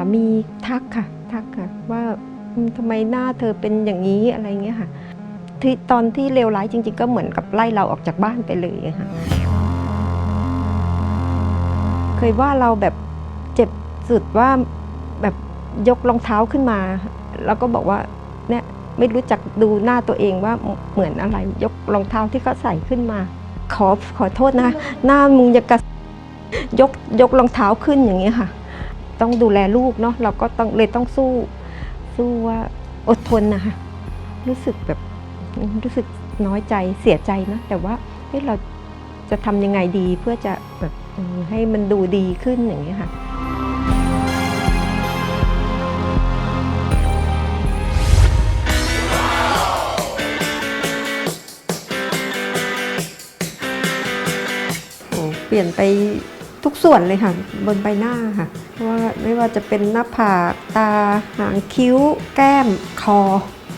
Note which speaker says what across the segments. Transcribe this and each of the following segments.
Speaker 1: ามีทักค่ะ ทักค่ะว่าทำไมหน้าเธอเป็นอย่างนี้อะไรเงี้ยค่ะที่ตอนที่เลวร้ายจริง ๆ ก็เหมือนกับไล่เราออกจากบ้านไปเลยค่ะเคยว่าเราแบบเจ็บสุดว่าแบบยกรองเท้าขึ้นมา แล้วก็บอกว่าเนี่ยไม่รู้จักดูหน้าตัวเองว่าเหมือนอะไรยกรองเท้าที่เขาใส่ขึ้นมา ขอขอโทษนะ หน้ามึงยากยกยกรองเท้าขึ้นอย่างนี้ยค่ะ ต้องดูแลลูกเนาะเราก็ต้องเลยต้องสู้ สู้ว่าอดทนนะคะรู้สึกแบบรู้สึกน้อยใจเสียใจนะแต่ว่าเฮ้เราจะทำยังไงดีเพื่อจะแบบให้มันดูดีขึ้นอย่างนี้ค่ะโอ้เปลี่ยนไป ทุกส่วนเลยค่ะบนใบหน้าค่ะเพราะว่าไม่ว่าจะเป็นหน้าผากตาหางคิ้ว แก้มคอ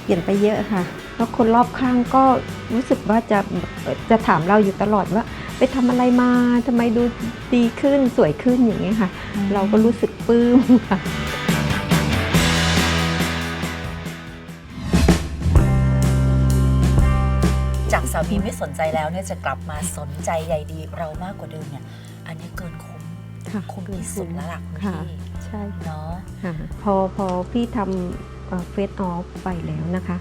Speaker 1: เปลี่ยนไปเยอะค่ะ แล้วคนรอบข้างก็รู้สึกว่าจะจะถามเราอยู่ตลอดว่า ไปทำอะไรมาทำไมดูดีขึ้นสวยขึ้นอย่างเงี้ยค่ะ เราก็รู้สึกปลื้มค่ะ
Speaker 2: จากสามีไม่สนใจแล้วเนี่ยจะกลับมาสนใจใยดีเรามากกว่าเดิมเนี่ย อันนี้เกินคุ้ม
Speaker 1: ค่ะ
Speaker 2: คุ้มที่สุดแล้วล่ะคุณ
Speaker 1: ค่ะ
Speaker 2: พี่
Speaker 1: ใช่
Speaker 2: เนาะ
Speaker 1: ค่ะพอพอพี่ทำเฟสออฟไปแล้วนะคะ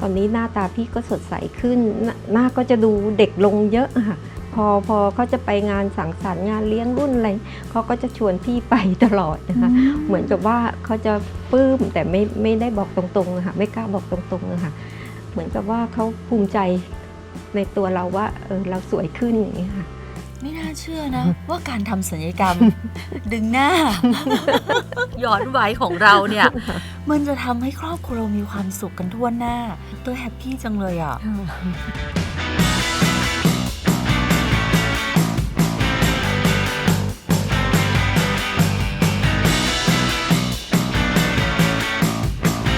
Speaker 1: ตอนนี้หน้าตาพี่ก็สดใสขึ้นหน้าหน้าก็จะดูเด็กลงเยอะค่ะ พอพอเขาจะไปงานสังสรรค์งานเลี้ยงรุ่นอะไรเขาก็จะชวนพี่ไปตลอดนะคะ เหมือนกับว่าเขาจะปลื้มแต่ไม่ไม่ได้บอกตรงๆอะค่ะไม่กล้าบอกตรงๆอะค่ะ เหมือนกับว่าเขาภูมิใจในตัวเราว่าเออเราสวยขึ้นอย่างนี้ยค่ะ
Speaker 2: ไม่น่าเชื่อนะ ว่าการทำศัลยกรรม ดึงหน้า ย้อนวัยของเราเนี่ย มันจะทำให้ครอบครัวเรามีความสุขกันทั่วหน้า ตัวแฮปปี้จังเลยอะ